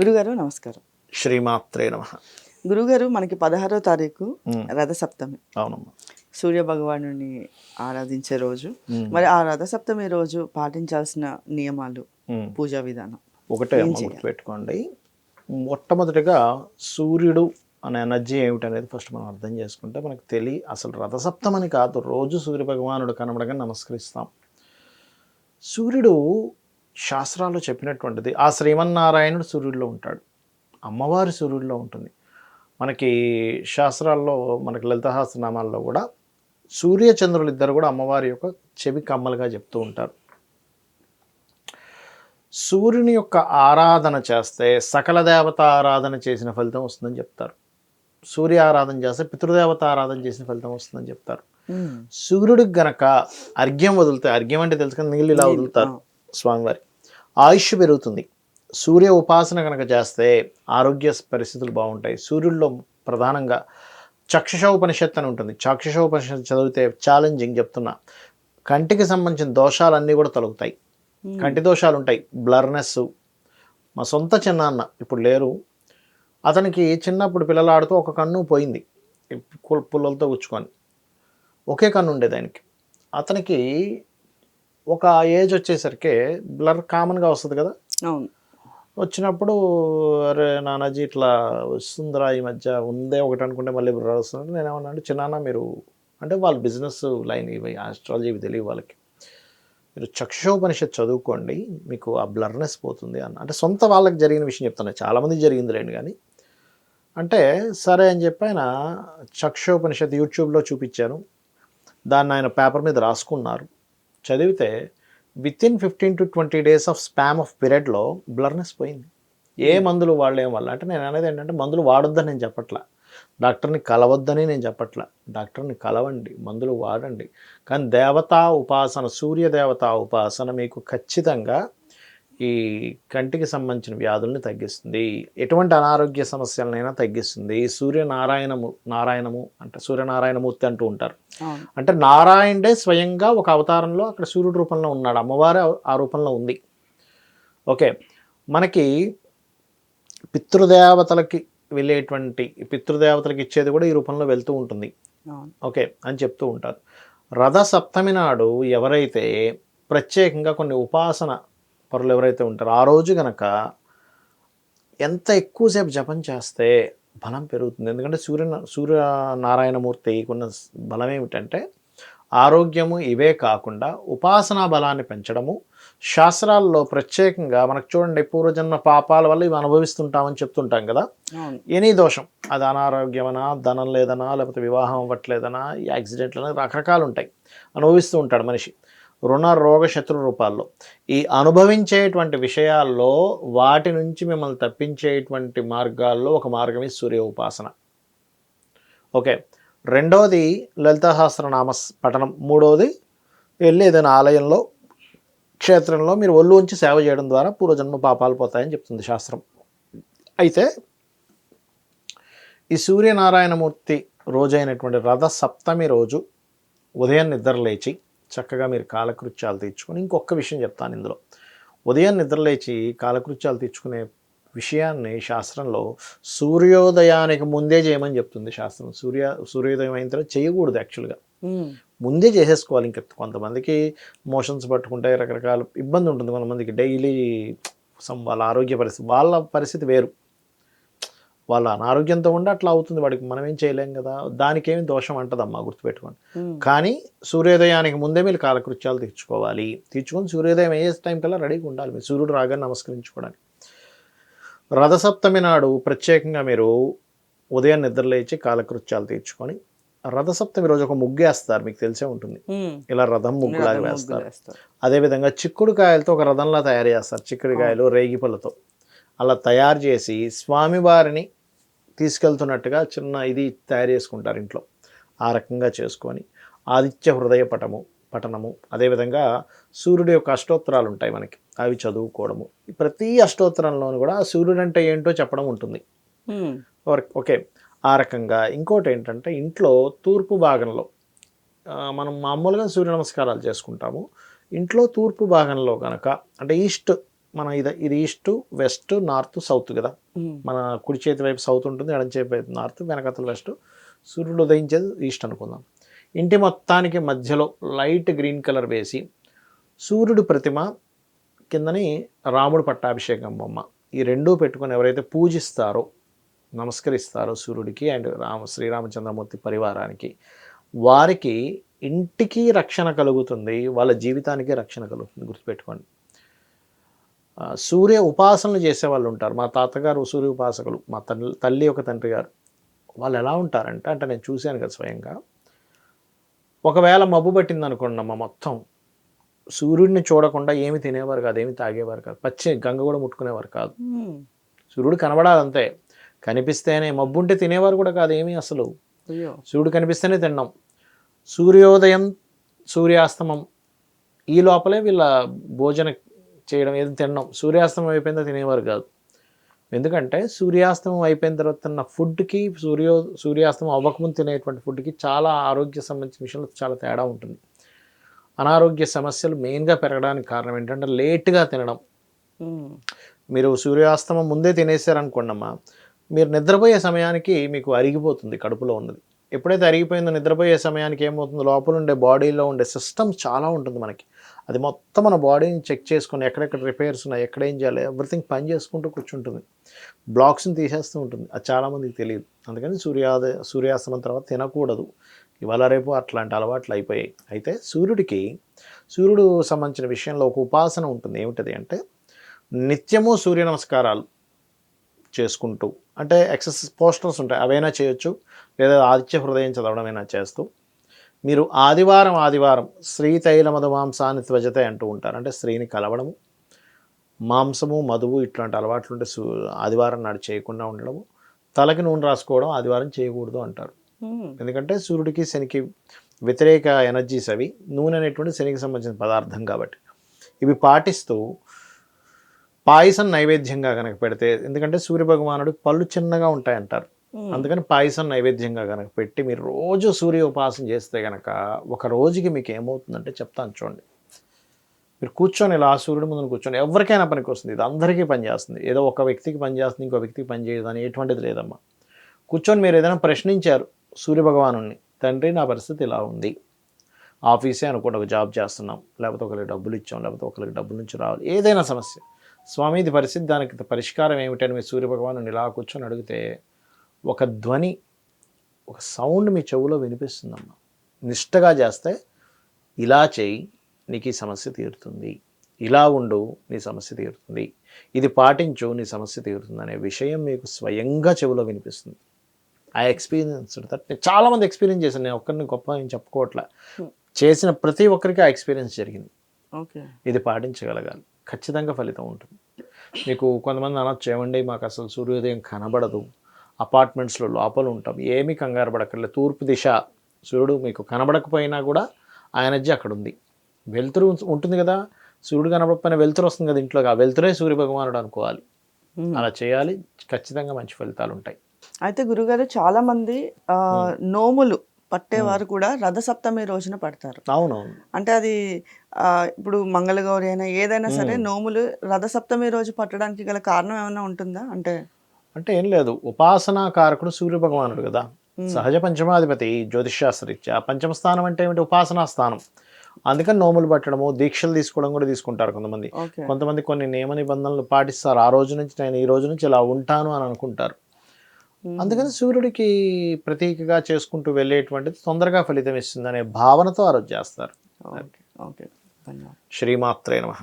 గురుగారు నమస్కారం. శ్రీమాత్రే నమ. గురుగారు మనకి పదహారో తారీఖు ఉమ్, రథసప్తమి. అవునమ్మా. సూర్య భగవానుని ఆరాధించే రోజు. మరి ఆ రథసప్తమి రోజు పాటించాల్సిన నియమాలు. పూజా విధానం. ఒకటే? గుర్తుపెట్టుకోండి. మొట్టమొదటిగా సూర్యుడు అనే ఎనర్జీ ఏమిటనేది ఫస్ట్ మనం అర్థం చేసుకుంటే మనకు తెలియ అసలు రథసప్తమని కాదు రోజు సూర్య భగవానుడు కనబడగా నమస్కరిస్తాం. సూర్యుడు శాస్త్రాల్లో చెప్పినటువంటిది ఆ శ్రీమన్నారాయణుడు సూర్యుడిలో ఉంటాడు. అమ్మవారి సూర్యుడిలో ఉంటుంది. మనకి శాస్త్రాల్లో మనకి లలితహాస్త్రనామాల్లో కూడా సూర్య చంద్రులు ఇద్దరు కూడా అమ్మవారి యొక్క చెవి కమ్మలుగా చెప్తూ ఉంటారు. సూర్యుని యొక్క ఆరాధన చేస్తే సకల దేవత ఆరాధన చేసిన ఫలితం వస్తుందని చెప్తారు. సూర్య ఆరాధన చేస్తే పితృదేవత ఆరాధన చేసిన ఫలితం వస్తుందని చెప్తారు. సూర్యుడికి గనక అర్ఘ్యం వదిలితే అర్ఘ్యం అంటే తెలుసు కదా నీళ్ళు ఇలా వదులుతారు స్వామివారి ఆయుష్ పెరుగుతుంది. సూర్య ఉపాసన కనుక చేస్తే ఆరోగ్య పరిస్థితులు బాగుంటాయి. సూర్యుడిలో ప్రధానంగా చక్షుష ఉపనిషత్తు అని ఉంటుంది. చక్షుష ఉపనిషత్తు చదివితే ఛాలెంజింగ్ చెప్తున్నా. కంటికి సంబంధించిన దోషాలన్నీ కూడా తొలగుతాయి. ఉమ్. కంటి దోషాలు ఉంటాయి. బ్లర్నెస్ మా సొంత చిన్నాన్న ఇప్పుడు లేరు. అతనికి చిన్నప్పుడు పిల్లలు ఆడుతూ ఒక కన్ను పోయింది. పుల్- పుల్లలతో గుచ్చుకొని ఒకే కన్ను ఉండేది ఆయనకి. అతనికి ఒక ఏజ్ వచ్చేసరికి బ్లర్ కామన్గా వస్తుంది కదా? అవును. వచ్చినప్పుడు అరే నానాజీ ఇట్లా వస్తుందిరా ఈ మధ్య ఉందే ఒకటి అనుకుంటే మళ్ళీ బ్లర్ వస్తుంది నేను ఏమన్నా అంటే చిన్నాన్న మీరు అంటే వాళ్ళ బిజినెస్ లైన్ ఇవి ఆస్ట్రాలజీ ఇవి తెలియవు వాళ్ళకి. మీరు చక్షోపనిషత్ చదువుకోండి మీకు ఆ బ్లర్నెస్ పోతుంది అన్న. అంటే సొంత వాళ్ళకి జరిగిన విషయం చెప్తాను చాలామందికి జరిగింది లేండి కానీ. అంటే సరే అని చెప్పి ఆయన చక్షోపనిషత్ యూట్యూబ్లో చూపించాను. దాన్ని ఆయన పేపర్ మీద రాసుకున్నారు. చదివితే within fifteen to twenty days of spam of పీరియడ్లో బ్లర్నెస్ పోయింది. ఏ మందులు వాడలేం వల్ల? అంటే నేను అనేది ఏంటంటే మందులు వాడొద్దని నేను చెప్పట్లా. డాక్టర్ని కలవద్దని నేను చెప్పట్లా. డాక్టర్ని కలవండి మందులు వాడండి. కానీ దేవతా ఉపాసన సూర్య దేవతా ఉపాసన మీకు ఖచ్చితంగా ఈ కంటికి సంబంధించిన వ్యాధుల్ని తగ్గిస్తుంది. ఎటువంటి అనారోగ్య సమస్యలనైనా తగ్గిస్తుంది. సూర్యనారాయణము నారాయణము అంటే సూర్యనారాయణమూర్తి అంటూ ఉంటారు. అంటే నారాయణుడే స్వయంగా ఒక అవతారంలో అక్కడ సూర్యుడి రూపంలో ఉన్నాడు. అమ్మవారే ఆ రూపంలో ఉంది. ఓకే. మనకి పితృదేవతలకి వెళ్ళేటువంటి పితృదేవతలకి ఇచ్చేది కూడా ఈ రూపంలో వెళ్తూ ఉంటుంది. ఓకే. అని చెప్తూ ఉంటారు. రథ సప్తమి నాడు ఎవరైతే ప్రత్యేకంగా కొన్ని ఉపాసన పరులు ఎవరైతే ఉంటారో ఆ రోజు గనక ఎంత ఎక్కువసేపు జపం చేస్తే బలం పెరుగుతుంది. ఎందుకంటే సూర్య సూర్యనారాయణమూర్తి ఉన్న బలం ఏమిటంటే ఆరోగ్యము ఇవే కాకుండా ఉపాసనా బలాన్ని పెంచడము. శాస్త్రాల్లో ప్రత్యేకంగా మనకు చూడండి పూర్వజన్మ పాపాల వల్ల ఇవి అనుభవిస్తుంటామని చెప్తుంటాం కదా. ఎనీ దోషం. అది అనారోగ్యమనా ధనం లేదనా లేకపోతే వివాహం అవ్వట్లేదనా యాక్సిడెంట్లనా రకరకాలు ఉంటాయి. అనుభవిస్తూ ఉంటాడు మనిషి. రుణ రోగ శత్రు రూపాల్లో. ఈ అనుభవించేటువంటి విషయాల్లో వాటి నుంచి మిమ్మల్ని తప్పించేటువంటి మార్గాల్లో ఒక మార్గమే సూర్య ఉపాసన. ఓకే. రెండవది లలితాసహస్రనామ పఠనం. మూడవది వెళ్ళి ఏదైనా ఆలయంలో క్షేత్రంలో మీరు ఒళ్ళు ఉంచి సేవ చేయడం ద్వారా పూర్వజన్మ పాపాలు పోతాయని చెప్తుంది శాస్త్రం. అయితే ఈ సూర్యనారాయణమూర్తి రోజైనటువంటి రథ సప్తమి రోజు ఉదయం నిద్ర లేచి చక్కగా మీరు కాలకృత్యాలు తీర్చుకొని ఇంకొక విషయం చెప్తాను ఇందులో. ఉదయం నిద్ర లేచి కాలకృత్యాలు తీర్చుకునే విషయాన్ని శాస్త్రంలో సూర్యోదయానికి ముందే చేయమని చెప్తుంది శాస్త్రం. సూర్య సూర్యోదయం అయిన తర్వాత చేయకూడదు యాక్చువల్గా. ముందే చేసేసుకోవాలి ఇంకా కొంతమందికి మోషన్స్ పట్టుకుంటే రకరకాల ఇబ్బంది ఉంటుంది. కొంతమందికి డైలీ సమ్ వాళ్ళ ఆరోగ్య పరిస్థితి వాళ్ళ పరిస్థితి వేరు. వాళ్ళ అనారోగ్యంతో ఉండి అట్లా అవుతుంది. వాడికి మనం ఏం చేయలేం కదా. దానికి ఏమి దోషం అంటదమ్మా గుర్తుపెట్టుకోండి. కానీ సూర్యోదయానికి ముందే మీరు కాలకృత్యాలు తీర్చుకోవాలి. తీర్చుకొని సూర్యోదయం అయ్యే టైం కల్లా రెడీగా ఉండాలి. మీరు సూర్యుడు రాగానే నమస్కరించుకోవడానికి. రథసప్తమి నాడు ప్రత్యేకంగా మీరు ఉదయం నిద్రలేచి కాలకృత్యాలు తీర్చుకొని రథసప్తమి రోజు ఒక ముగ్గు వేస్తారు. మీకు తెలిసే ఉంటుంది. ఇలా రథం ముగ్గులాగా వేస్తారు. అదేవిధంగా చిక్కుడుకాయలతో ఒక రథంలా తయారు చేస్తారు. చిక్కుడుకాయలు రేగిపళ్ళతో. అలా తయారు చేసి స్వామివారిని తీసుకెళ్తున్నట్టుగా చిన్న ఇది తయారు చేసుకుంటారు ఇంట్లో. ఆ రకంగా చేసుకొని ఆదిత్య హృదయ పటము పఠనము అదేవిధంగా సూర్యుడి యొక్క అష్టోత్తరాలు ఉంటాయి మనకి. అవి చదువుకోవడము. ప్రతి అష్టోత్తరంలోనూ కూడా సూర్యుడు అంటే ఏంటో చెప్పడం ఉంటుంది. ఓకే. ఆ రకంగా ఇంకోటి ఏంటంటే ఇంట్లో తూర్పు భాగంలో మనం మామూలుగా సూర్య నమస్కారాలు చేసుకుంటాము. ఇంట్లో తూర్పు భాగంలో కనుక అంటే ఈస్ట్ మన ఇది ఇది ఈస్ట్ వెస్ట్ నార్త్ సౌత్ కదా? మన కుడి చేతి వైపు సౌత్ ఉంటుంది ఎడం చేతి వైపు నార్త్ వెనకతల వెస్ట్. సూర్యుడు ఉదయించేది ఈస్ట్ అనుకుందాం. ఇంటి మొత్తానికి మధ్యలో లైట్ గ్రీన్ కలర్ వేసి సూర్యుడు ప్రతిమ కిందని రాముడు పట్టాభిషేకం బొమ్మ. ఈ రెండూ పెట్టుకొని ఎవరైతే పూజిస్తారో నమస్కరిస్తారో సూర్యుడికి అండ్ రామ శ్రీరామచంద్రమూర్తి పరివారానికి వారికి ఇంటికి రక్షణ కలుగుతుంది వాళ్ళ జీవితానికి రక్షణ కలుగుతుంది. గుర్తుపెట్టుకోండి. సూర్య ఉపాసనలు చేసే వాళ్ళు ఉంటారు. మా తాతగారు సూర్య ఉపాసకులు మా తల్లి తల్లి ఒక తండ్రి గారు. వాళ్ళు ఎలా ఉంటారంటే అంటే నేను చూశాను కదా స్వయంగా. ఒకవేళ మబ్బు పట్టింది అనుకోండి అమ్మ మొత్తం సూర్యుడిని చూడకుండా ఏమి తినేవారు కాదు ఏమి తాగేవారు కాదు. పచ్చి గంగ కూడా ముట్టుకునేవారు కాదు. సూర్యుడు కనబడాలి అంతే. కనిపిస్తేనే మబ్బు ఉంటే తినేవారు కూడా కాదు ఏమీ అసలు. సూర్యుడు కనిపిస్తేనే తిన్నాం సూర్యోదయం సూర్యాస్తమం ఈ లోపలే వీళ్ళ భోజన చేయడం ఏది తినడం సూర్యాస్తమం అయిపోయిందో తినేవారు కాదు. ఎందుకంటే సూర్యాస్తమం అయిపోయిన తర్వాత తిన్న ఫుడ్కి సూర్యో సూర్యాస్తమం అవ్వకముందు తినేటువంటి ఫుడ్కి చాలా ఆరోగ్య సంబంధించిన విషయంలో చాలా తేడా ఉంటుంది. అనారోగ్య సమస్యలు మెయిన్గా పెరగడానికి కారణం ఏంటంటే లేట్గా తినడం. మీరు సూర్యాస్తమం ముందే తినేసారనుకోండమ్మా మీరు నిద్రపోయే సమయానికి మీకు అరిగిపోతుంది కడుపులో ఉన్నది. ఎప్పుడైతే అరిగిపోయిందో నిద్రపోయే సమయానికి ఏమవుతుందో? లోపల ఉండే బాడీలో ఉండే సిస్టమ్ చాలా ఉంటుంది మనకి. అది మొత్తం మన బాడీని చెక్ చేసుకొని ఎక్కడెక్కడ రిపేర్స్ ఉన్నాయి ఎక్కడ ఏం చేయాలి ఎవ్రీథింగ్ పని చేసుకుంటూ కూర్చుంటుంది. బ్లాక్స్ని తీసేస్తూ ఉంటుంది. అది చాలామందికి తెలియదు. అందుకని సూర్యాదయ సూర్యాస్తమం తర్వాత తినకూడదు. ఇవాళ రేపు అట్లాంటి అలవాట్లు అయిపోయాయి. అయితే సూర్యుడికి సూర్యుడు సంబంధించిన విషయంలో ఒక ఉపాసన ఉంటుంది. ఏమిటది అంటే నిత్యము సూర్య నమస్కారాలు చేసుకుంటూ అంటే ఎక్సర్సైజ్ పోస్టర్స్ ఉంటాయి. అవైనా చేయొచ్చు? లేదా ఆదిత్య హృదయం చదవడమైనా చేస్తూ మీరు ఆదివారం ఆదివారం శ్రీ తైల మధుమాంసాన్ని త్వజతే అంటూ ఉంటారు. అంటే స్త్రీని కలవడము మాంసము మధువు ఇట్లాంటి అలవాట్లు ఉంటే సూ ఆదివారం నాడు చేయకుండా ఉండడము తలకి నూనె రాసుకోవడం ఆదివారం చేయకూడదు అంటారు. ఎందుకంటే సూర్యుడికి శనికి వ్యతిరేక ఎనర్జీస్ అవి నూనె అనేటువంటి శనికి సంబంధించిన పదార్థం కాబట్టి. ఇవి పాటిస్తూ పాయసం నైవేద్యంగా కనుక పెడితే ఎందుకంటే సూర్య భగవానుడు పళ్ళు చిన్నగా ఉంటాయంటారు. అందుకని పాయసం నైవేద్యంగా కనుక పెట్టి మీరు రోజు సూర్య ఉపాసన చేస్తే కనుక ఒక రోజుకి మీకు ఏమవుతుందంటే చెప్తాను చూడండి. మీరు కూర్చొని ఇలా సూర్యుడి ముందు కూర్చొని ఎవరికైనా పనికి వస్తుంది. ఇది అందరికీ పనిచేస్తుంది ఏదో ఒక వ్యక్తికి పనిచేస్తుంది ఇంకో వ్యక్తికి పనిచేయదు అని ఎటువంటిది లేదమ్మా. కూర్చొని మీరు ఏదైనా ప్రశ్నించారు సూర్యభగవాను తండ్రి నా పరిస్థితి ఇలా ఉంది. ఆఫీసే అనుకోండి ఒక జాబ్ చేస్తున్నాం. లేకపోతే ఒకరికి డబ్బులు ఇచ్చాం లేకపోతే ఒకరికి డబ్బుల నుంచి రావాలి. ఏదైనా సమస్య. స్వామి ఇది పరిస్థితి దానికి పరిష్కారం ఏమిటని మీ సూర్య భగవాను ఇలా కూర్చొని అడిగితే ఒక ధ్వని ఒక సౌండ్ మీ చెవులో వినిపిస్తుందమ్మా. నిష్టగా చేస్తే ఇలా చేయి నీకు ఈ సమస్య తీరుతుంది. ఇలా ఉండు నీ సమస్య తీరుతుంది. ఇది పాటించు నీ సమస్య తీరుతుంది అనే విషయం మీకు స్వయంగా చెవిలో వినిపిస్తుంది. ఆ ఎక్స్పీరియన్స్ దట్ నేను చాలామంది ఎక్స్పీరియన్స్ చేశాను. నేను ఒక్కరిని గొప్ప ఏం చెప్పుకోవట్లే. చేసిన ప్రతి ఒక్కరికి ఆ ఎక్స్పీరియన్స్ జరిగింది. ఓకే ఇది పాటించగలగాలి. ఖచ్చితంగా ఫలితం ఉంటుంది. మీకు కొంతమంది అనొచ్చు ఏమండి మాకు అసలు సూర్యోదయం కనబడదు. అపార్ట్మెంట్స్లో లోపల ఉంటాం. ఏమీ కంగారు పడక్కర్లేదు. తూర్పు దిశ సూర్యుడు మీకు కనబడకపోయినా కూడా ఆ ఎనర్జీ అక్కడ ఉంది వెలుతురు ఉంటుంది కదా? సూర్యుడు కనబడకపోయినా వెలుతురు వస్తుంది కదా ఇంట్లో ఆ వెలుతురే సూర్య భగవానుడు అనుకోవాలి. అలా చేయాలి. ఖచ్చితంగా మంచి ఫలితాలు ఉంటాయి. అయితే గురుగారు చాలా మంది నోములు పట్టేవారు కూడా రథసప్తమి రోజున పడతారు. అవునవును. అంటే అది ఇప్పుడు మంగళగౌరి అయినా ఏదైనా సరే నోములు రథసప్తమి రోజు పట్టడానికి గల కారణం ఏమైనా ఉంటుందా? అంటే అంటే ఏం లేదు. ఉపాసనా కారకుడు సూర్య భగవానుడు కదా సహజ పంచమాధిపతి జ్యోతిషాస్త్రరీత్యా పంచమ స్థానం అంటే ఏమిటి? ఉపాసనా స్థానం. అందుకని నోములు పట్టడము దీక్షలు తీసుకోవడం కూడా తీసుకుంటారు కొంతమంది. కొంతమంది కొన్ని నియమ నిబంధనలు పాటిస్తారు. ఆ రోజు నుంచి నేను ఈ రోజు నుంచి ఇలా ఉంటాను అని అనుకుంటారు. అందుకని సూర్యుడికి ప్రతీకగా చేసుకుంటూ వెళ్ళేటువంటిది తొందరగా ఫలితం ఇస్తుంది అనే భావనతో ఆ రోజు చేస్తారు. శ్రీమాత్రే నమః.